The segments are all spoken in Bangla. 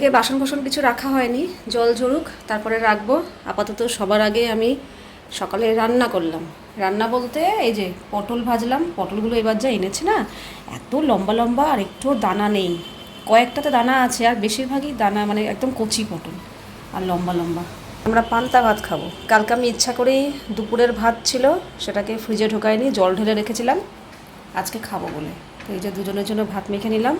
এদিকে বাসন কোসন কিছু রাখা হয়নি, জল ঝরুক, তারপরে রাখব। আপাতত সবার আগে আমি সকালে রান্না করলাম। রান্না বলতে এই যে পটল ভাজলাম, পটলগুলো এবার যা এনেছে না, এত লম্বা লম্বা আর একটু দানা নেই। কয়েকটাতে দানা আছে, আর বেশিরভাগই দানা মানে একদম কচি পটল আর লম্বা লম্বা। আমরা পান্তা ভাত খাব। কালকে আমি ইচ্ছা করেই দুপুরের ভাত ছিল, সেটাকে ফ্রিজে ঢোকায়নি জল ঢেলে রেখেছিলাম। আজকে খাব বলে। তো এই যে দুজনের জন্য ভাত মেখে নিলাম।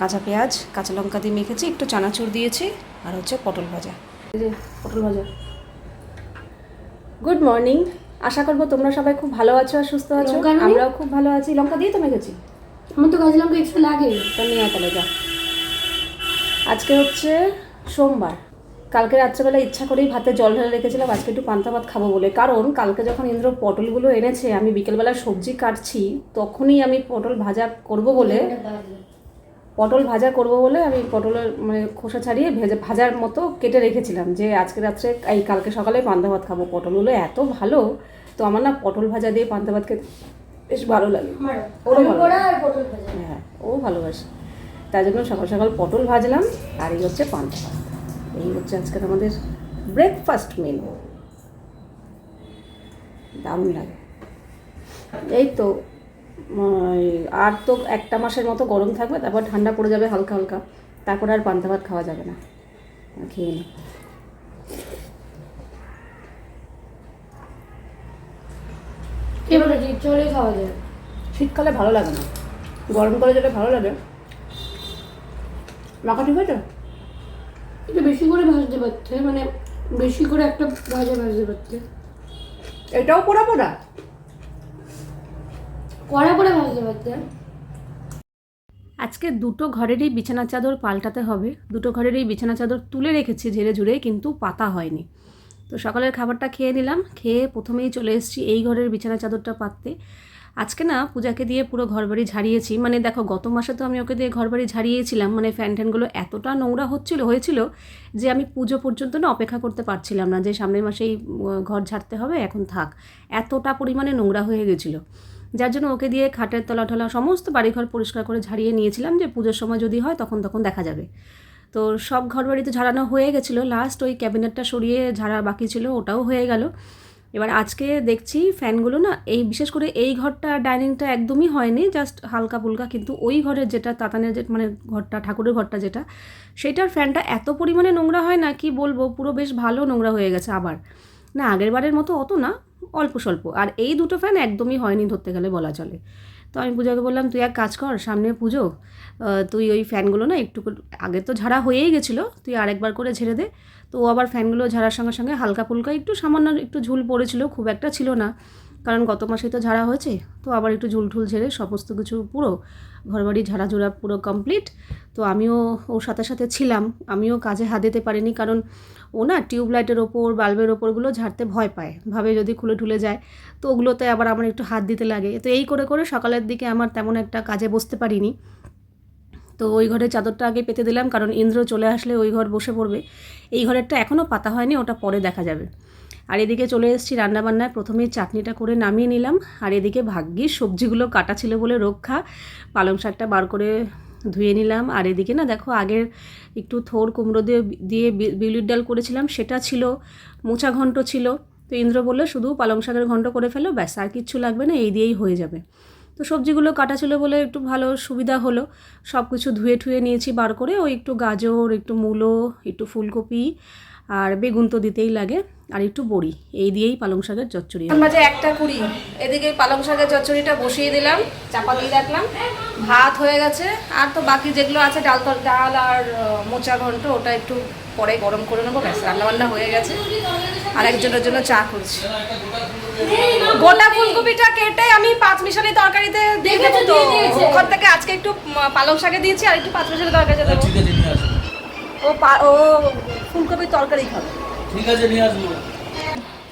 কাঁচা পেঁয়াজ কাঁচা লঙ্কা দিয়ে মেখেছি একটু চানাচুর দিয়েছি আর হচ্ছে পটল ভাজা। এই যে পটল ভাজা। গুড মর্নিং আশা করব তোমরা সবাই খুব ভালো আছো আর সুস্থ আছো। আমরাও খুব ভালো আছি। লঙ্কা দিয়ে তো মেখেছি। আমার তো কাঁচা লঙ্কা এক্সট্রা লাগে। তা নিয়ে আয় তাহলে যা। আজকে হচ্ছে সোমবার। কালকে রাত্রেবেলা ইচ্ছা করেই ভাতে জল ঢেলে রেখেছিলাম। আজকে একটু পান্তা ভাত খাব বলে। কারণ কালকে যখন ইন্দ্র পটলগুলো এনেছে আমি বিকেলবেলা সবজি কাটছি তখনই আমি পটল ভাজা করব বলে পটল ভাজা করব বলে আমি পটলের মানে খোসা ছাড়িয়ে ভেজে ভাজার মতো কেটে রেখেছিলাম যে আজকে রাত্রে এই কালকে সকালে পান্তা ভাত খাব। পটলগুলো এত ভালো তো আমার না পটল ভাজা দিয়ে পান্তা ভাত খেতে বেশ ভালো লাগে। ওরও ভালো হ্যাঁ ও ভালোবাসে। তাই জন্য সকাল সকাল পটল ভাজলাম আর এই হচ্ছে পান্তা ভাত। এই হচ্ছে আজকের আমাদের ব্রেকফাস্ট মেনু দারুণ লাগে। এই তো আর তো একটা মাসের মতো গরম থাকবে তারপর ঠান্ডা পড়ে যাবে হালকা হালকা। তারপর আর পান্তা ভাত খাওয়া যাবে না। খেয়ে নিই এবারে চলে খাওয়া যায়। শীতকালে ভালো লাগে না। গরমকালে যেটা ভালো লাগে। মাখা ঠিক আছে এটা বেশি করে ভাজতে পারতে মানে বেশি করে একটা ভাজা ভাজতে পারতে। এটাও পোড়া পোড়া কড়া করে ভাজতে পারতে আজকে দুটো ঘরেরই বিছানা চাদর পাল্টাতে হবে। দুটো ঘরেরই বিছানা চাদর তুলে রেখেছি ঝেড়ে ঝুড়ে, কিন্তু পাতা হয়নি। তো সকালের খাবারটা খেয়ে নিলাম, খেয়ে প্রথমেই চলে এসেছি এই ঘরের বিছানা চাদরটা পাততে। আজকে না পূজাকে দিয়ে পুরো ঘরবাড়ি ঝাড়িয়েছি। মানে দেখো, গত মাসে তো আমি ওকে দিয়ে ঘরবাড়ি ঝাড়িয়েছিলাম। মানে ফ্যান ট্যানগুলো এতটা নোংরা হচ্ছিল, হয়েছিল যে আমি পুজো পর্যন্ত না অপেক্ষা করতে পারছিলাম না যে সামনের মাসেই ঘর ঝাড়তে হবে, এখন থাক। এতটা পরিমাণে নোংরা হয়ে গেছিল। যার জন্য ওকে দিয়ে খাটের তলা টলা সমস্ত বাড়িঘর পরিষ্কার করে ঝাড়িয়ে নিয়েছিলাম যে পুজোর সময় যদি হয় তখন তখন দেখা যাবে। তো সব ঘর বাড়িতে ঝাড়ানো হয়ে গেছিল। লাস্ট ওই ক্যাবিনেটটা সরিয়ে ঝাড়া বাকি ছিল, ওটাও হয়ে গেল। এবার আজকে দেখছি ফ্যানগুলো না এই বিশেষ করে এই ঘরটা ডাইনিংটা একদমই হয়নি জাস্ট হালকা ফুলকা, কিন্তু ওই ঘরের যেটা তাতানের যে মানে ঘরটা, ঠাকুরের ঘরটা যেটা, সেটার ফ্যানটা এত পরিমাণে নোংরা হয় না কি বলব, পুরো বেশ ভালো নোংরা হয়ে গেছে আবার। না আগের বারের মতো অত না অল্প স্বল্প। আর এই দুটো ফ্যান একদমই হয়নি ধরতে গেলে বলা চলে। তো আমি পূজাকে বললাম, তুই এক কাজ কর, সামনে পুজো। তুই ওই ফ্যানগুলো না একটু আগে তো ঝাড়া হয়েই গেছিল, তুই আরেকবার করে ঝেড়ে দে। তো ও আবার ফ্যানগুলো ঝাড়ার সঙ্গে সঙ্গে হালকা ফুলকা একটু সামান্য একটু ঝুল পড়েছিল, খুব একটা ছিল না। কারণ গত মাসেই তো ঝাড়া হয়েছে, তো আবার একটু ঝুল ঠুল ঝেড়ে সমস্ত কিছু পুরো ঘরবাড়ি ঝাড়া ঝোড়া পুরো কমপ্লিট তো আমিও ওর সাথে সাথে ছিলাম, আমিও কাজে হাত দিতে পারিনি কারণ ও না টিউবলাইটের ওপর, বাল্বের ওপরগুলো ঝাড়তে ভয় পায়, ভাবে যদি খুলে ঠুলে যায়, তো ওগুলোতে আবার আমার একটু হাত দিতে লাগে। তো এই করে করে সকালের দিকে আমার তেমন একটা কাজে বসতে পারিনি। তো ওই ঘরের চাদরটা আগে পেতে দিলাম কারণ ইন্দ্র চলে আসলে ওই ঘর বসে পড়বে। এই ঘরেরটা এখনও পাতা হয়নি, ওটা পরে দেখা যাবে। আর এদিকে চলে এসেছি রান্নাবান্নায়। প্রথমে চাটনিটা করে নামিয়ে নিলাম। আর এদিকে ভাগ্যিস সবজিগুলো কাটা ছিল বলে রক্ষা। পালং শাকটা বার করে ধুয়ে নিলাম। আর এদিকে না দেখো আগের একটু থোর কুমড়ো দিয়ে দিয়ে বিউলির ডাল করেছিলাম, সেটা ছিল, মোচা ঘন্ট ছিল। তো ইন্দ্র বলল, শুধু পালং শাকের ঘন্ট করে ফেলো, ব্যাস, আর কিচ্ছু লাগবে না, এই দিয়েই হয়ে যাবে। তো সবজিগুলো কাটা ছিল বলে একটু ভালো সুবিধা হলো। সব কিছু ধুয়ে ঠুয়ে নিয়েছি বার করে। ওই একটু গাজর, একটু মূলো, একটু ফুলকপি আর বেগুন তো দিতেই লাগে আর একটু বড়ি এই দিয়েই পালং শাকের চচ্চড়ি। বাজে একটা কুড়ি এদিকে পালং শাকের চচ্চড়িটা বসিয়ে দিলাম চাপা দিয়ে রাখলাম ভাত হয়ে গেছে আর তো বাকি যেগুলো আছে ডাল তর ডাল আর মোচা ঘন্ট ওটা একটু পরে গরম করে নেব ব্যাস রান্নাবান্না হয়ে গেছে আর একজনের জন্য চা করছি। গোটা ফুলকপিটা কেটে আমি পাঁচ মিশালি তরকারিতে দিয়ে দেবো তো। ওখান থেকে আজকে একটু পালং শাকে দিয়েছি আর একটু পাঁচ মিশালি তরকারিতে দেবো। ও পা- ও ফুলকপির তরকারি খাবে। ঠিক আছে নিয়ে আসব।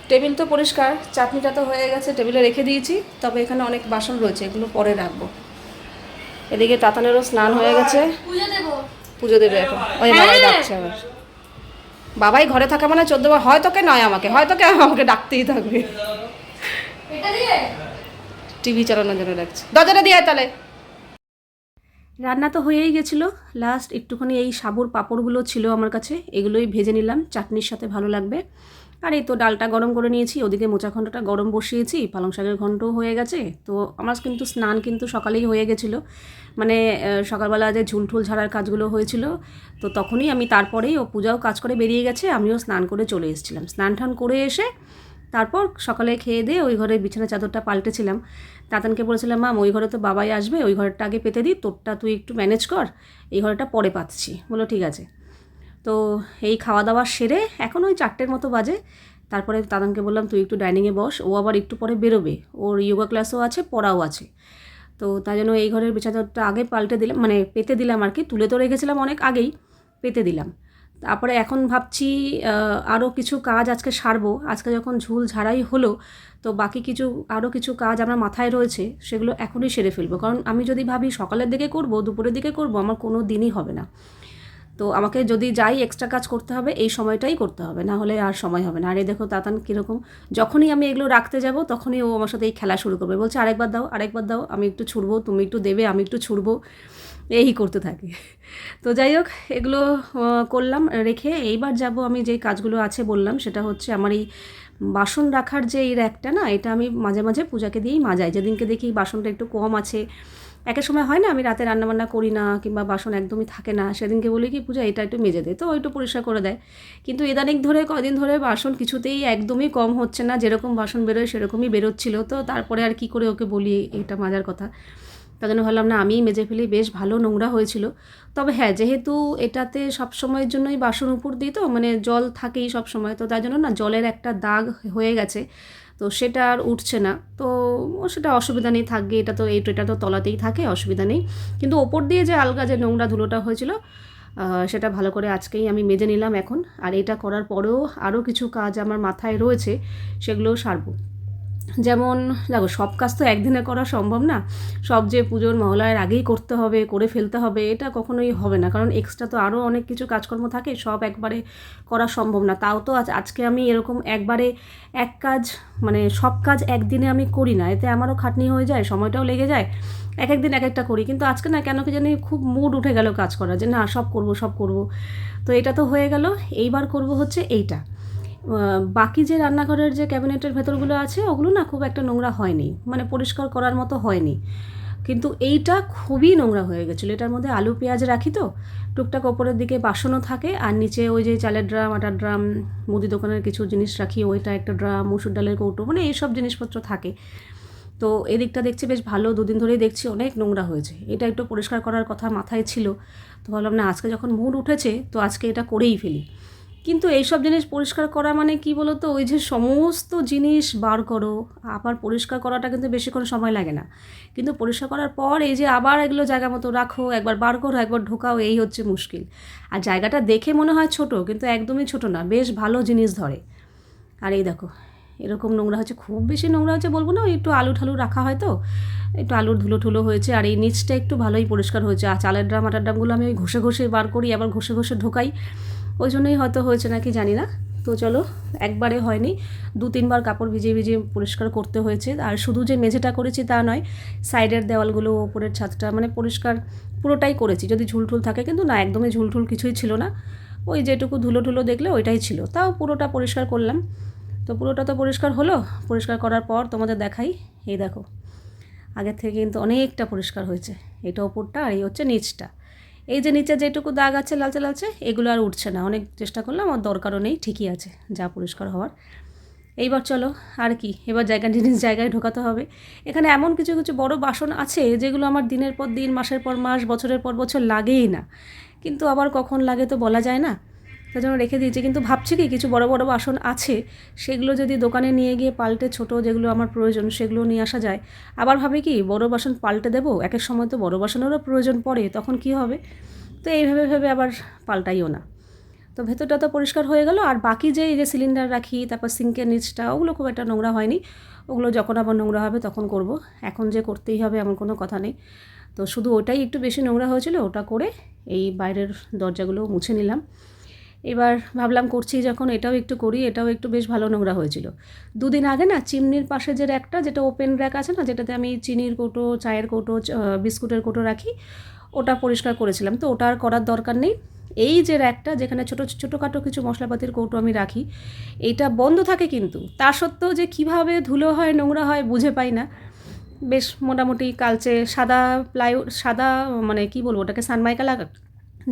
টেবিল তো পরিষ্কার চাটনিটা তো হয়ে গেছে টেবিলে রেখে দিয়েছি তবে এখানে অনেক বাসন রয়েছে এগুলো পরে রাখব। এদিকে তাতানেরও স্নান হয়ে গেছে। পুজো দেবে? এখন। ওই বাবাই ডাকছে আবার। বাবাই ঘরে থাকা মানে চোদ্দ বার হয় তোকে নয় আমাকে হয় তোকে আমাকে ডাকতেই থাকবে। টিভি চালানোর জন্য ডাকছে। দরজাটা দিয়ে আয় তাহলে। রান্না তো হয়েই গেছিল। লাস্ট একটুখানি এই সাবুর পাঁপড়গুলো ছিল আমার কাছে, এগুলোই ভেজে নিলাম, চাটনির সাথে ভালো লাগবে। আর এই তো ডালটা গরম করে নিয়েছি, ওদিকে মোচা ঘণ্টটা গরম বসিয়েছি, পালং শাকের ঘণ্টও হয়ে গেছে। তো আমার কিন্তু স্নান কিন্তু সকালেই হয়ে গেছিল। মানে সকালবেলা যে ঝুলঠুল ঝাড়ার কাজগুলো হয়েছিল, তো তখনই আমি তারপরেই ও পূজাও কাজ করে বেরিয়ে গেছে, আমিও স্নান করে চলে এসেছিলাম। স্নান টান করে এসে তারপর সকালে খেয়ে দিয়ে ওই ঘরে বিছানা চাদরটা পাল্টেছিলাম। তাতানকে বলেছিলাম মাম ওই ঘরে তো বাবাই আসবে, ওই ঘরটা আগে পেতে দিই তোরটা তুই একটু ম্যানেজ কর, এই ঘরটা পরে পাচ্ছি। বলো ঠিক আছে। তো এই খাওয়া দাওয়া সেরে এখন ওই চারটের মতো বাজে। তারপরে তাদানকে বললাম, তুই একটু ডাইনিংয়ে বস, ও আবার একটু পরে বেরোবে, ওর ইয়োগা ক্লাসও আছে, পড়াও আছে। তো তাই জন্য এই ঘরের বিছানাটা আগে পাল্টে দিলাম মানে পেতে দিলাম আর কি, তুলে তো রেখেছিলাম অনেক আগেই, পেতে দিলাম। তারপরে এখন ভাবছি আরও কিছু কাজ আজকে সারবো। আজকে যখন ঝুল ঝাড়াই হলো, তো বাকি কিছু আরও কিছু কাজ আমার মাথায় রয়েছে, সেগুলো এখনই সেরে ফেলব। কারণ আমি যদি ভাবি সকালের দিকে করব, দুপুরের দিকে করব, আমার কোনো দিনই হবে না। তো আমাকে যদি যাই এক্সট্রা কাজ করতে হবে, এই সময়টাই করতে হবে, না হলে আর সময় হবে না। আর এই দেখো তাতান কীরকম, যখনই আমি এগুলো রাখতে যাব, তখনই ও আমার সাথে এই খেলা শুরু করবে। বলছে, আরেকবার দাও আরেকবার দাও, আমি একটু ছুড়বো, তুমি একটু দেবে, আমি একটু ছুড়বো। এই করতে থাকে। তো যাই হোক, এগুলো করলাম, রেখে এইবার যাব আমি যে কাজগুলো আছে বললাম, সেটা হচ্ছে আমার এই বাসন রাখার যে এই র্যাকটা না, এটা আমি মাঝে মাঝে পূজাকে দিয়েই মাজাই। যেদিনকে দেখি বাসনটা একটু কম আছে একের সময় হয় না আমি রাতে রান্নাবান্না করি না, কিংবা বাসন একদমই থাকে না, সেদিনকে বলি কি, পূজা, এটা একটু মেজে দে। তো একটু পরিষ্কার করে দেয়। কিন্তু ইদানিক ধরে কদিন ধরে বাসন কিছুতেই একদমই কম হচ্ছে না, যেরকম বাসন বেরোয় সেরকমই বেরোচ্ছিল। তো তারপরে আর কি করে ওকে বলি, এটা মাজার কথা। তার জন্য ভাবলাম, না, আমিই মেজে ফেলি। বেশ ভালো নোংরা হয়েছিল। তবে হ্যাঁ যেহেতু এটাতে সব সময়ের জন্যই বাসন উপর দিই তো মানে জল থাকেই সব সময়, তো তার জন্য না জলের একটা দাগ হয়ে গেছে, তো সেটা আর উঠছে না। তো সেটা অসুবিধা নেই, থাকবে, এটা তো, এই এটা তো তলাতেই থাকে, অসুবিধা নেই। কিন্তু ওপর দিয়ে যে আলগা যে নোংরা ধুলোটা হয়েছিল সেটা ভালো করে আজকেই আমি মেজে নিলাম এখন। আর এটা করার পরেও আরও কিছু কাজ আমার মাথায় রয়েছে, সেগুলোও সারবো। যেমন, দেখো, সব কাজ তো একদিনে করা সম্ভব না। সব যে পুজোর মহলায়ের আগেই করতে হবে, করে ফেলতে হবে, এটা কখনোই হবে না। কারণ এক্সট্রা তো আরও অনেক কিছু কাজকর্ম থাকে, সব একবারে করা সম্ভব না। তাও তো আজ, আজকে আমি এরকম একবারে এক কাজ মানে সব কাজ একদিনে আমি করি না। এতে আমারও খাটনি হয়ে যায়, সময়টাও লেগে যায়, এক এক দিন এক একটা করি। কিন্তু আজকে না, কেন কি জানি খুব মুড উঠে গেল কাজ করার, যে না, সব করব সব করব। তো এটা তো হয়ে গেল, এইবার করব হচ্ছে এইটা। বাকি যে রান্নাঘরের যে ক্যাবিনেটের ভেতরগুলো আছে, ওগুলো না খুব একটা নোংরা হয়নি। মানে পরিষ্কার করার মতো হয়নি। কিন্তু এইটা খুবই নোংরা হয়ে গেছিল। এটার মধ্যে আলু, পেঁয়াজ রাখি তো, টুকটাক ওপরের দিকে বাসনও থাকে, আর নিচে ওই যে চালের ড্রাম, আটার ড্রাম, মুদি দোকানের কিছু জিনিস রাখি, ওইটা একটা ড্রাম মুসুর ডালের কৌটো মানে এইসব জিনিসপত্র থাকে। তো এদিকটা দেখছি বেশ ভালো, দুদিন ধরেই দেখছি অনেক নোংরা হয়েছে। এটা একটু পরিষ্কার করার কথা মাথায় ছিল। তো ভাবলাম না, আজকে যখন মুড উঠেছে, তো আজকে এটা করেই ফেলি। কিন্তু এইসব জিনিস পরিষ্কার করা মানে কি বলো তো ওই যে সমস্ত জিনিস বার করো, আবার পরিষ্কার করাটা কিন্তু বেশিক্ষণ সময় লাগে না। কিন্তু পরিষ্কার করার পর এই যে আবার এগুলো জায়গা মতো রাখো, একবার বার করো, একবার ঢোকাও, এই হচ্ছে মুশকিল। আর জায়গাটা দেখে মনে হয় ছোট, কিন্তু একদমই ছোট না, বেশ ভালো জিনিস ধরে। আর এই দেখো, এরকম নোংরা হচ্ছে, খুব বেশি নোংরা হচ্ছে বলব না, ওই একটু আলু ঠালু রাখা হয় তো, একটু আলুর ধুলো ঠুলো হয়েছে, আর এই নিচটা একটু ভালোই পরিষ্কার হয়েছে। আর চালের ড্রাম, আটার ড্রামগুলো আমি ওই ঘষে ঘষে বার করি, আবার ঘষে ঘষে ঢোকাই। ওই জন্যই হয়তো হয়েছে নাকি জানি না। তো চলো, একবারে হয়নি। দু তিনবার কাপড় ভিজিয়ে ভিজিয়ে পরিষ্কার করতে হয়েছে। আর শুধু যে মেঝেটা করেছি তা নয়, সাইডের দেওয়ালগুলো, ওপরের ছাদটা মানে পরিষ্কার পুরোটাই করেছি। যদি ঝুলঠুল থাকে কিন্তু না, একদমই ঝুলঠুল কিছুই ছিল না। ওই যেটুকু ধুলো টুলো দেখলে ওইটাই ছিল। তাও পুরোটা পরিষ্কার করলাম। তো পুরোটা তো পরিষ্কার হলো। পরিষ্কার করার পর তোমাদের দেখাই। এই দেখো, আগের থেকে কিন্তু অনেকটা পরিষ্কার হয়েছে। এটা ওপরটা আর এই হচ্ছে নিচটা। এই যে নিচে যেটুকু দাগ আছে লালচে লালচে, এগুলো আর উঠছে না। অনেক চেষ্টা করলাম, আমার দরকারও নেই, ঠিকই আছে, যা পরিষ্কার হওয়ার। এইবার চলো, আর কি, এবার জায়গা জিনিস জায়গায় ঢোকাতে হবে। এখানে এমন কিছু কিছু বড় বাসন আছে, যেগুলো আমার দিনের পর দিন, মাসের পর মাস, বছরের পর বছর লাগেই না। কিন্তু আবার কখন লাগে তো বলা যায় না। তার জন্য রেখে দিয়েছি। কিন্তু ভাবছি কি, কিছু বড় বড় বাসন আছে, সেগুলো যদি দোকানে নিয়ে গিয়ে পাল্টে ছোট যেগুলো আমার প্রয়োজন সেগুলো নিয়ে আসা যায়। আবার ভাবে কি, বড় বাসন পাল্টে দেবো এক এক সময় তো বড় বাসনেরও প্রয়োজন পড়ে, তখন কি হবে? তো এইভাবে ভেবে আবার পাল্টাইও না। তো ভেতরটা তো পরিষ্কার হয়ে গেল, আর বাকি যে এই যে সিলিন্ডার রাখি, তারপর সিঙ্কের নিচটা, ওগুলো খুব একটা নোংরা হয়নি। ওগুলো যখন আবার নোংরা হবে তখন করব। এখন যে করতেই হবে এমন কোনো কথা নেই। তো শুধু ওটাই একটু বেশি নোংরা হয়েছিল, ওটা করে এই বাইরের দরজাগুলো মুছে নিলাম। এবার ভাবলাম করছি যখন এটাও একটু করি, এটাও একটু বেশ ভালো নোংরা হয়েছিল। দুদিন আগে না চিমনির পাশে যে র্যাকটা, যেটা ওপেন র্যাক আছে না, যেটাতে আমি চিনির কৌটো, চায়ের কৌটো বিস্কুটের কৌটো রাখি, ওটা পরিষ্কার করেছিলাম। তো ওটা আর করার দরকার নেই। এই যে র্যাকটা, যেখানে ছোটো, ছোটোখাটো কিছু মশলাপাতির কৌটো আমি রাখি, এইটা বন্ধ থাকে কিন্তু। তা সত্ত্বেও যে কীভাবে ধুলো হয়, নোংরা হয় বুঝে পাই না। বেশ মোটামুটি কালচে সাদা প্লাইউড সাদা মানে কি বলব, ওটাকে সানমাইকা লাগা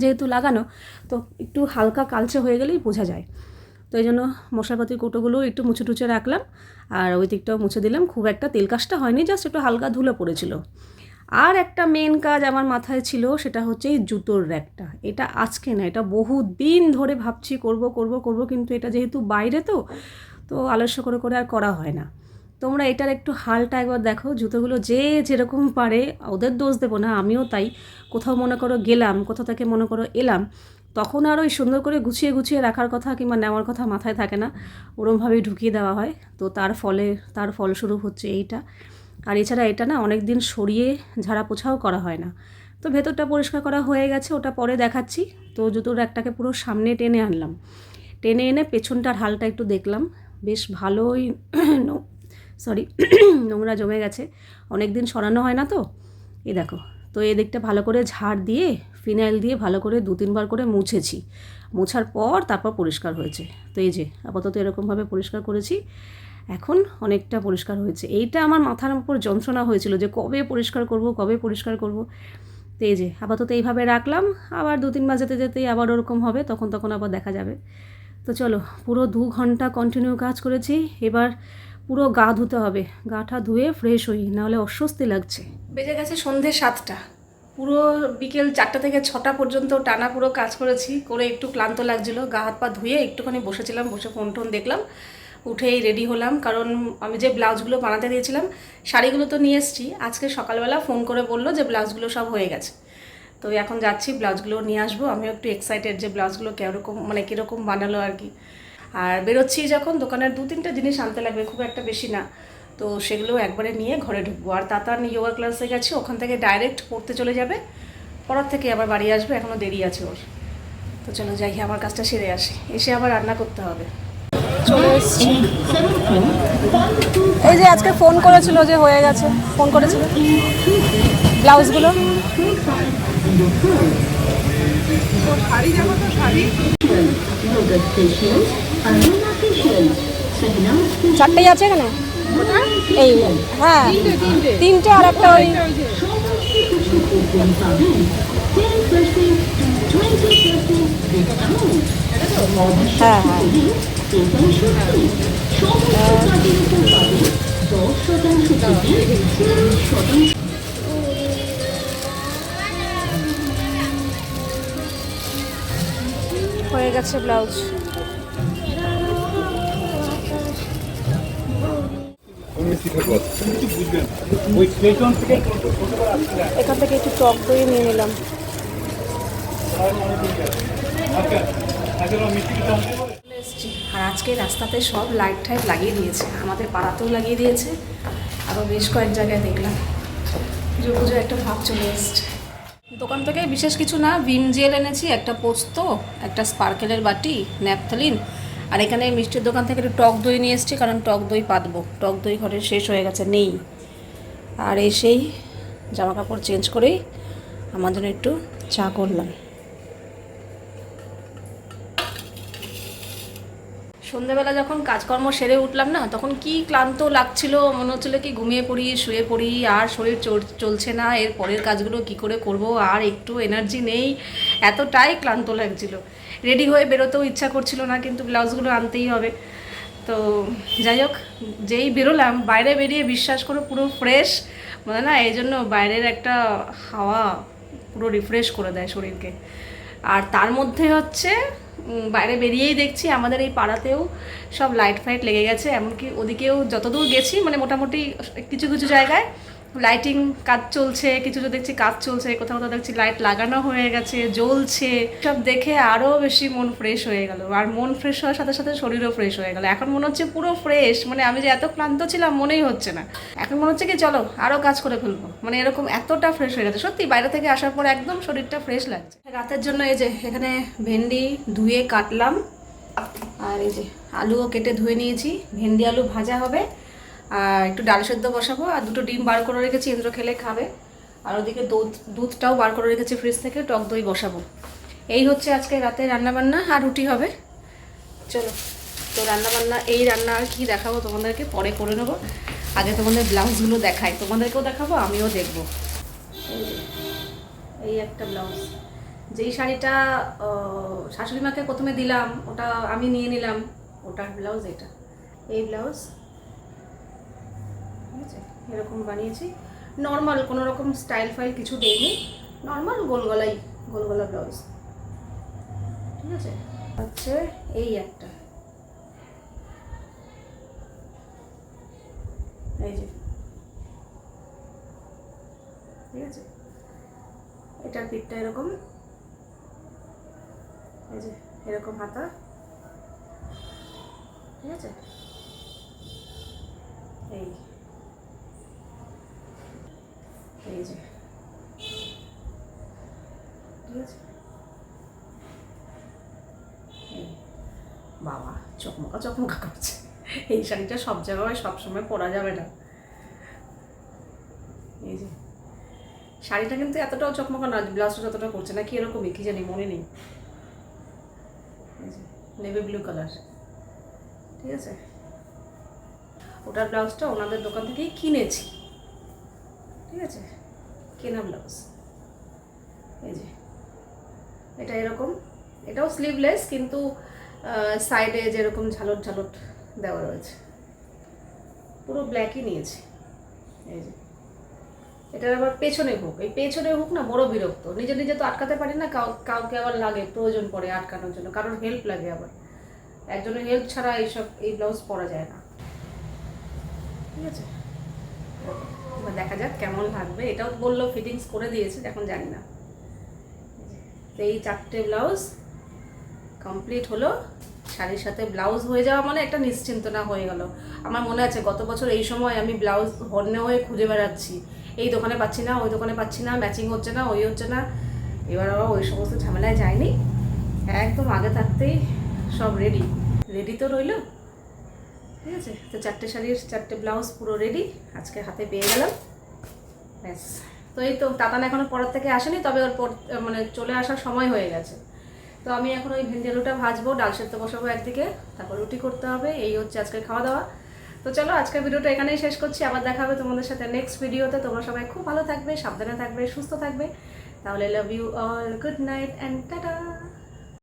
যেহেতু লাগানো, তো একটু হালকা কালচে হয়ে গেলেই বোঝা যায়। তো এই জন্য মশলাপাতির কৌটোগুলো একটু মুছে টুছে রাখলাম আর ওই দিকটাও মুছে দিলাম। খুব একটা তেল কাজটা হয়নি, জাস্ট একটু হালকা ধুলো পড়েছিল। আর একটা মেন কাজ আমার মাথায় ছিল, সেটা হচ্ছে এই জুতোর র্যাকটা। এটা আজকে না, এটা বহু দিন ধরে ভাবছি করব করব করব, কিন্তু এটা যেহেতু বাইরে তো তো আলস্য করে করে আর করা হয় না। তোমরা এটার একটু হালটা একবার দেখো, জুতোগুলো যে যেরকম পারে, ওদের দোষ দেবো না, আমিও তাই। কোথাও মনে করো গেলাম, কোথাও থেকে মনে করো এলাম, তখন আর ওই সুন্দর করে গুছিয়ে গুছিয়ে রাখার কথা কিংবা নেওয়ার কথা মাথায় থাকে না। ওরমভাবেই ঢুকিয়ে দেওয়া হয়। তো তার ফলে, তার ফলস্বরূপ হচ্ছে এইটা। আর এছাড়া এটা না অনেক দিন সরিয়ে ঝাড়া পোছাও করা হয় না। তো ভেতরটা পরিষ্কার করা হয়ে গেছে, ওটা পরে দেখাচ্ছি। তো জুতোর একটাকে পুরো সামনে টেনে আনলাম। টেনে এনে পেছনটার হালটা একটু দেখলাম। বেশ ভালোই সরি, নোংরা জমে গেছে। অনেক দিন সরানো হয় না তো। এ দেখো, তো এই দিকটা ভালো করে ঝাড় দিয়ে, ফিনাইল দিয়ে ভালো করে দু তিনবার করে মুছেছি। মোছার পর তারপর পরিষ্কার হয়েছে। তো এই যে, আপাতত এরকমভাবে পরিষ্কার করেছি। এখন অনেকটা পরিষ্কার হয়েছে। এইটা আমার মাথার উপর যন্ত্রণা হয়েছিল যে কবে পরিষ্কার করব, কবে পরিষ্কার করব। তো এই যে, আপাতত এইভাবে রাখলাম। আবার দু তিনবার যেতে যেতেই আবার ওরকম হবে, তখন তখন আবার দেখা যাবে। তো চলো, পুরো দু ঘণ্টা কন্টিনিউ কাজ করেছি। এবার পুরো গা ধুতে হবে। গাটা ধুয়ে ফ্রেশ হই, নাহলে অস্বস্তি লাগছে। বেজে গেছে সন্ধে সাতটা। পুরো বিকেল চারটা থেকে ছটা পর্যন্ত টানা পুরো কাজ করেছি, করে একটু ক্লান্ত লাগছিল। গা হাত পা ধুয়ে একটুখানি বসেছিলাম, বসে ফোন টোন দেখলাম। উঠেই রেডি হলাম, কারণ আমি যে ব্লাউজগুলো বানাতে দিয়েছিলাম, শাড়িগুলো তো নিয়ে এসেছি। আজকে সকালবেলা ফোন করে বলল যে ব্লাউজগুলো সব হয়ে গেছে। তো এখন যাচ্ছি, ব্লাউজগুলো নিয়ে আসব। আমিও একটু এক্সাইটেড যে ব্লাউজগুলো কীরকম মানে কীরকম বানালো আর কি। আর বেরোচ্ছি যখন দোকানের দু তিনটা জিনিস আনতে লাগবে, খুব একটা বেশি না। তো সেগুলো একবারে নিয়ে ঘরে ঢুকবো। আর তাতার যোগা ক্লাসে গেছে, ওখান থেকে ডাইরেক্ট পড়তে চলে যাবে। পড়ার থেকে আবার বাড়ি আসবে এখনও দেরি আছে ওর। তো চলো যাই, আমার কাজটা সেরে আসি। এসে আবার রান্না করতে হবে। চলে এসছি। এই যে আজকে ফোন করেছিল যে হয়ে গেছে ফোন করেছিল। ব্লাউজগুলো। চারটেই আছে এখানে? এই হ্যাঁ তিনটে আর একটা ওই হ্যাঁ হ্যাঁ। হয়ে গেছে ব্লাউজ। এখান থেকে একটু টক দই নিয়ে নিলাম চলে আর আজকে রাস্তাতে সব লাইট টাইট লাগিয়ে দিয়েছে। আমাদের পাড়াতেও লাগিয়ে দিয়েছে। আরও বেশ কয়েক জায়গায় দেখলাম। পুজো পুজো একটা ভাব চলে এসছে। দোকান থেকে বিশেষ কিছু না ভিম জেল এনেছি একটা পোস্ত একটা স্পার্কেলের বাটি ন্যাপথালিন আর এখানে মিষ্টির দোকান থেকে একটু টক দই নিয়ে এসেছি, কারণ টক দই পাতবো। টক দই ঘরে শেষ হয়ে গেছে, নেই। আর এসেই জামা কাপড় চেঞ্জ করেই জন্য একটু চা করলাম। সন্ধেবেলা যখন কাজকর্ম সেরে উঠলাম না, তখন কি ক্লান্ত লাগছিল, মনে হচ্ছিল কি ঘুমিয়ে পড়ি, শুয়ে পড়ি, আর শরীর চল- চলছে না, এর পরের কাজগুলো কি করে করব, আর একটু এনার্জি নেই, এতটাই ক্লান্ত লাগছিল। রেডি হয়ে বেরোতেও ইচ্ছা করছিল না, কিন্তু ব্লাউজগুলো আনতেই হবে। তো যাই হোক, যেই বেরোলাম, বাইরে বেরিয়ে বিশ্বাস করো পুরো ফ্রেশ মানে না, এই জন্য বাইরের একটা হাওয়া পুরো রিফ্রেশ করে দেয় শরীরকে। আর তার মধ্যে হচ্ছে বাইরে বেরিয়েই দেখছি আমাদের এই পাড়াতেও সব লাইট ফাইট লেগে গেছে, এমনকি ওদিকেও যতদূর গেছি মানে মোটামুটি কিছু কিছু জায়গায় লাইটিং কাজ চলছে, কিছু কিছু দেখছি কাজ চলছে, কোথাও কোথাও দেখছি লাইট লাগানো হয়ে গেছে, জ্বলছে। সব দেখে আরও বেশি মন ফ্রেশ হয়ে গেল। আর মন ফ্রেশ হওয়ার সাথে সাথে শরীরও ফ্রেশ হয়ে গেল। এখন মনে হচ্ছে পুরো ফ্রেশ মানে আমি যে এত ক্লান্ত ছিলাম মনেই হচ্ছে না। এখন মনে হচ্ছে কি, চলো আরও কাজ করে ফেলব। মানে এরকম এতটা ফ্রেশ হয়ে গেছে। সত্যি, বাইরে থেকে আসার পর একদম শরীরটা ফ্রেশ লাগছে। রাতের জন্য এই যে এখানে ভেন্ডি ধুয়ে কাটলাম। আর এই যে আলুও কেটে ধুয়ে নিয়েছি। ভেন্ডি আলু ভাজা হবে। আর একটু ডাল সেদ্ধ বসাবো, আর দুটো ডিম বার করে রেখেছি ইন্দ্র খেলে খাবে। আর ওদিকে দুধ, দুধটাও বার করে রেখেছি ফ্রিজ থেকে, টক দই বসাবো। এই হচ্ছে আজকে রাতে রান্নাবান্না, আর রুটি হবে। চলো, তো রান্নাবান্না, এই রান্না আর কি দেখাবো তোমাদেরকে, পরে করে নেব। আগে তোমাদের ব্লাউজগুলো দেখাই, তোমাদেরকেও দেখাবো, আমিও দেখব। এই একটা ব্লাউজ। যেই শাড়িটা শাশুড়ি মাকে প্রথমে দিলাম, ওটা আমি নিয়ে নিলাম, ওটার ব্লাউজ এটা। এই ব্লাউজ ঠিক আছে এরকম বানিয়েছি। নর্মাল কোনো রকম স্টাইল ফাইল কিছু দেয়নি নর্মাল গোলগলাই, গোলগলা ব্লাউজ ঠিক আছে? হচ্ছে এই একটা। এই যে। ঠিক আছে? এটার পিঠটা এরকম। এই যে, এরকম হাতা। ঠিক আছে? এই। এই বাবা, চকমকা চকমকা করছে। এই শাড়িটা সব জায়গায় সবসময় পরা যাবে না। এই যে, শাড়িটা কিন্তু এতটাও চকমকা না, ব্লাউজটা যতটা করছে না কি এরকমই, কি জানি, মনে নেই। Navy blue colour. ঠিক আছে? ওটার ব্লাউজটা ওনাদের দোকান থেকেই কিনেছি। ঠিক আছে? কেনা ব্লাউজ এই যে, এটা এরকম। এটাও স্লিভলেস কিন্তু সাইডে যেরকম ঝালট ঝালট দেওয়া রয়েছে। পুরো ব্ল্যাকই নিয়েছি। এই যে। এটার আবার পেছনে হুক এই পেছনে হুক না, বড় বিরক্ত। নিজে নিজে তো আটকাতে পারি না, কাউ কাউকে আবার লাগে, প্রয়োজন পড়ে আটকানোর জন্য। কারোর হেল্প লাগে আবার। একজনের হেল্প ছাড়া এইসব, এই ব্লাউজ পরা যায় না। ঠিক আছে? দেখা যাক কেমন লাগবে। এটাও বলল ফিটিংস করে দিয়েছে, এখন জানি না। এই চারটে ব্লাউজ কমপ্লিট হলো। শাড়ির সাথে ব্লাউজ হয়ে যাওয়া মানে একটা নিশ্চিন্তনা হয়ে গেল। আমার মনে আছে গত বছর এই সময় আমি ব্লাউজ হর্নে হয়ে খুঁজে বেড়াচ্ছি। এই দোকানে পাচ্ছি না, ওই দোকানে পাচ্ছি না ম্যাচিং হচ্ছে না, ওই হচ্ছে না। এবার আবার ওই সমস্ত ঝামেলায় যায়নি একদম আগে থাকতেই সব রেডি রেডি তো রইল। ঠিক আছে? তো চারটে শাড়ির চারটে ব্লাউজ পুরো রেডি আজকে হাতে পেয়ে গেলাম। ব্যাস। তো এই তো তাতান এখনও পরের থেকে আসেনি, তবে ওর মানে চলে আসার সময় হয়ে গেছে। তো আমি এখন ওই ভেন্ডি আলুটা ভাজবো, ডাল সেদ্ধ বসাবো একদিকে, তারপর রুটি করতে হবে, এই হচ্ছে আজকে খাওয়া দাওয়া তো চলো, আজকের ভিডিওটা এখানেই শেষ করছি, আবার দেখা হবে তোমাদের সাথে নেক্সট ভিডিওতে তোমরা সবাই খুব ভালো থাকবে, সাবধানে থাকবে, সুস্থ থাকবে। তাহলে love you all good night and tata